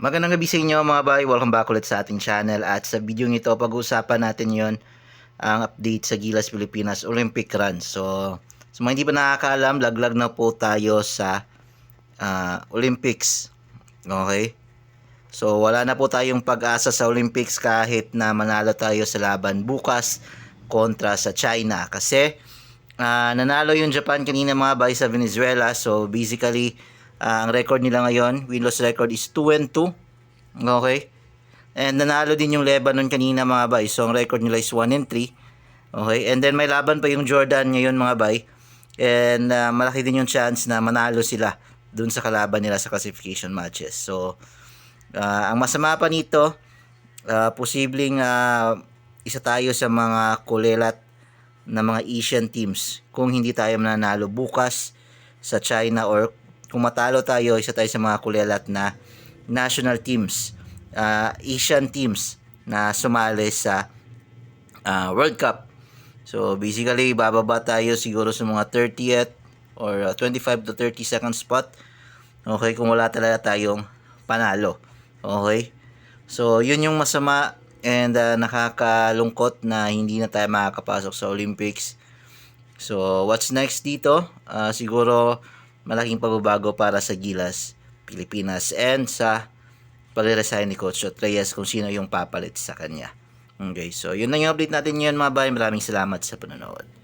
Magandang gabi sa inyo mga bay, welcome back ulit sa ating channel at sa video ito pag-uusapan natin yon ang update sa Gilas Pilipinas Olympic Run. So, sa mga hindi pa nakakaalam, laglag na po tayo sa ah, Olympics. Okay? So, wala na po tayong pag-asa sa Olympics kahit na manalo tayo sa laban bukas kontra sa China. Kasi, ah, nanalo yung Japan kanina mga bay sa Venezuela. So, basically, ah, ang record nila ngayon, win-loss record is 2 and 2. Okay? And nanalo din yung Lebanon kanina mga bay. So, ang record nila is 1 and 3. Okay? And then, may laban pa yung Jordan ngayon mga bay. And ah, malaki din yung chance na manalo sila dun sa kalaban nila sa classification matches. So, ah, ang masama pa nito, ah, posibleng ah, isa tayo sa mga kulelat na mga Asian teams kung hindi tayo mananalo bukas sa China or kung matalo tayo, isa tayo sa mga kulelat na national teams, ah, Asian teams na sumali sa ah, World Cup. So basically, bababa tayo siguro sa mga 30th or ah, 25 to 30 second spot. Okay, kung wala talaga tayong panalo. Okay? So, yun yung masama and ah, nakakalungkot na hindi na tayo makakapasok sa Olympics. So, what's next dito? Ah, siguro malaking pagbabago para sa Gilas, Pilipinas and sa pag-resign ni Coach Reyes kung sino yung papalit sa kanya. Okay, so yun lang yung update natin ngayon mga bay. Maraming salamat sa panonood.